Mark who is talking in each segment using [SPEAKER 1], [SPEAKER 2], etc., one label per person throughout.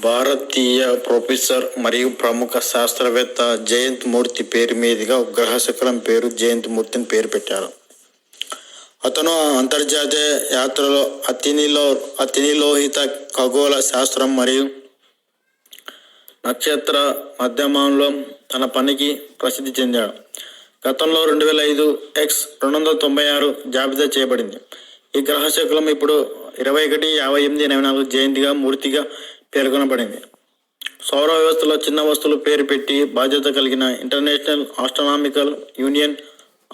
[SPEAKER 1] భారతీయ professor మరియు ప్రముఖ శాస్త్రవేత్త జయంత్ మూర్తి పేరు మీదుగా గ్రహ శకలం పేరు జయంత్ మూర్తిని పేరు పెట్టారు. అతను అంతర్జాతీయ యాత్రలో అతినిలో అతినిలోహిత ఖగోళ శాస్త్రం మరియు నక్షత్ర మాధ్యమంలో తన పనికి ప్రసిద్ధి చెందాడు. గతంలో రెండు వేల ఐదు ఎక్స్ రెండు వందల తొంభై ఆరు జాబితా చేయబడింది. ఈ గ్రహ శకలం ఇప్పుడు ఇరవై ఒకటి యాభై ఎనిమిది ఎనభై నాలుగు జయంతిగా మూర్తిగా పేర్కొనబడింది. సౌర వ్యవస్థలో చిన్న వస్తువులు పేరు పెట్టి బాధ్యత కలిగిన international astronomical union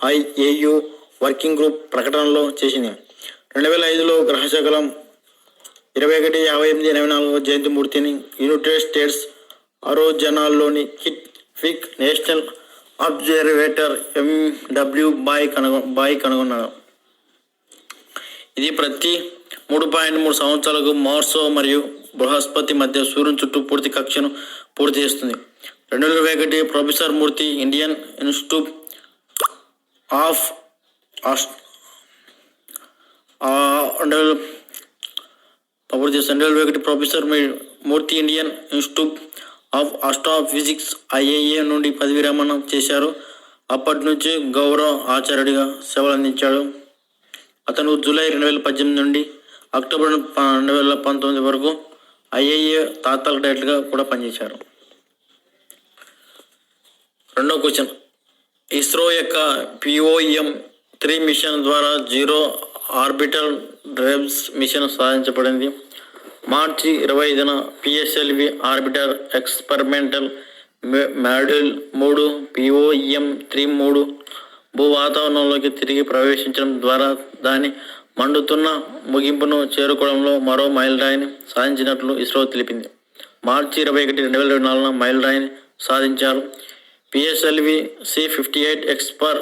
[SPEAKER 1] IAU working group ప్రకటనలో చేసింది. రెండు వేల ఐదులో గ్రహశకలం ఇరవై ఒకటి యాభై ఎనిమిది ఇరవై నాలుగు జయంతి మూర్తిని United States అరోజనాల్లోని Kitt Peak national observatory M W Buie కనుగొ Buie కనుగొన్నారు. ఇది ప్రతి మూడు పాయింట్ మూడు సంవత్సరాలకు మార్సో మరియు బృహస్పతి మధ్య సూర్యుని చుట్టూ పూర్తి కక్షను పూర్తి చేస్తుంది. రెండు వేల ఇరవై ఒకటి professor Murthy Indian Institute of రెండు వేల పూర్తి చేస్తుంది రెండు వేల ఒకటి professor Murthy Indian Institute of astrophysics IIA నుండి పదవి విరమణ చేశారు. అప్పటి నుంచి గౌరవ ఆచార్యుడిగా సేవలు అందించాడు అతను జూలై రెండు వేల పద్దెనిమిది నుండి అక్టోబర్ రెండు వేల పంతొమ్మిది వరకు ఐఏఏ తాత్కాలిక డైరెక్టర్గా కూడా పనిచేశారు. రెండో క్వశ్చన్. ఇస్రో యొక్క పిఓఎం త్రీ మిషన్ ద్వారా జీరో ఆర్బిటల్ డ్రైవ్స్ మిషన్ సాధించబడింది. మార్చి ఇరవై ఐదున పిఎస్ఎల్వి ఆర్బిటర్ ఎక్స్పెరిమెంటల్ మాడ్యూల్ మూడు పిఓఎం త్రీ మూడు భూ వాతావరణంలోకి తిరిగి ప్రవేశించడం ద్వారా దాని మండుతున్న ముగింపును చేరుకోవడంలో మరో మైల్ రాయిని సాధించినట్లు ఇస్రో తెలిపింది. మార్చి ఇరవై ఒకటి రెండు వేల ఇరవై నాలుగున మైల్ రాయిని సాధించారు. PSLV C fifty eight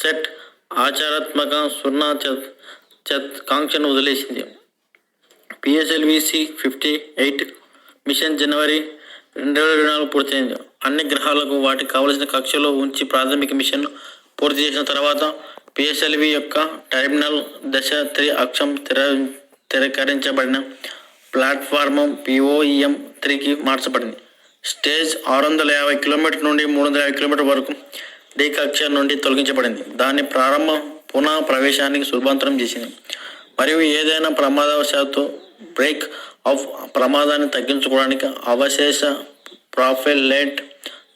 [SPEAKER 1] XPoSat ఆచారాత్మక సున్నా చెత్ కాంక్షను వదిలేసింది. PSLV C fifty eight mission జనవరి రెండు వేల ఇరవై నాలుగు పూర్తయింది. అన్ని గ్రహాలకు వాటికి కావలసిన కక్షలో ఉంచి ప్రాథమిక మిషన్ పూర్తి చేసిన తర్వాత పిఎస్ఎల్వి యొక్క టెర్మినల్ దశ త్రి అక్షం తెర తిరకరించబడిన ప్లాట్ఫారం పిఓఈఎం త్రీకి మార్చబడింది. స్టేజ్ ఆరు వందల యాభై కిలోమీటర్ నుండి మూడు వందల యాభై కిలోమీటర్ వరకు డి కక్ష నుండి తొలగించబడింది. దాని ప్రారంభ పునః ప్రవేశానికి సులభంతరం చేసింది. మరియు ఏదైనా ప్రమాదవశాత్తు బ్రేక్ ఆఫ్ ప్రమాదాన్ని తగ్గించుకోవడానికి అవశేష ప్రాఫైల్ లైట్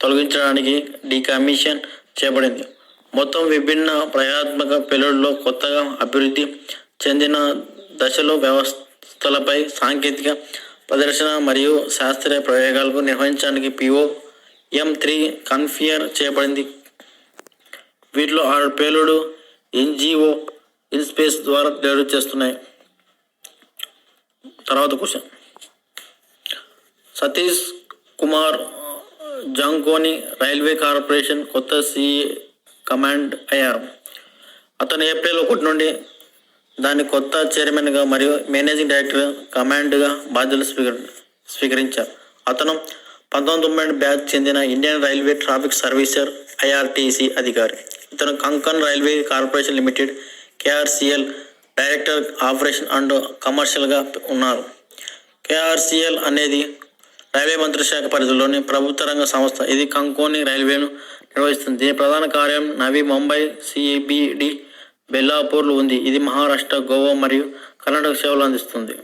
[SPEAKER 1] తొలగించడానికి డీకమిషన్ చేయబడింది. మొత్తం విభిన్న ప్రయాత్మక పెలుడులో కొత్తగా అభివృద్ధి చెందిన దశలో వ్యవస్థలపై సాంకేతిక ప్రదర్శన మరియు శాస్త్రీయ ప్రయోగాలకు నిర్వహించడానికి పిఓ ఎం త్రీ కన్ఫియర్ చేయబడింది. వీటిలో ఆరు పేలుడు ఎన్జిఓ ఇన్స్పేస్ ద్వారా డెలివరీ చేస్తున్నాయి. తర్వాత క్వశ్చన్ సతీష్ కుమార్ జాంకోని రైల్వే కార్పొరేషన్ కొత్త సిఏ కమాండ్ అయ్యారు అతను ఏప్రిల్ ఒకటి నుండి దాని కొత్త చైర్మన్గా మరియు మేనేజింగ్ డైరెక్టర్ కమాండ్గా బాధ్యతలు స్వీకరి స్వీకరించారు. అతను పంతొమ్మిది తొంభై బ్యాచ్ చెందిన Indian railway traffic service IRTC అధికారి. ఇతను Konkan railway corporation limited KRCL director operation and కమర్షియల్గా ఉన్నారు. కేఆర్సీఎల్ అనేది రైల్వే మంత్రిశాఖ శాఖ పరిధిలోని ప్రభుత్వ రంగ సంస్థ ఇది కంకోని రైల్వేను నిర్వహిస్తుంది. దీని ప్రధాన కార్యం నవీ ముంబై సిబిడి బెల్లాపూర్లో ఉంది. ఇది మహారాష్ట్ర గోవా మరియు కర్ణాటక సేవలు అందిస్తుంది.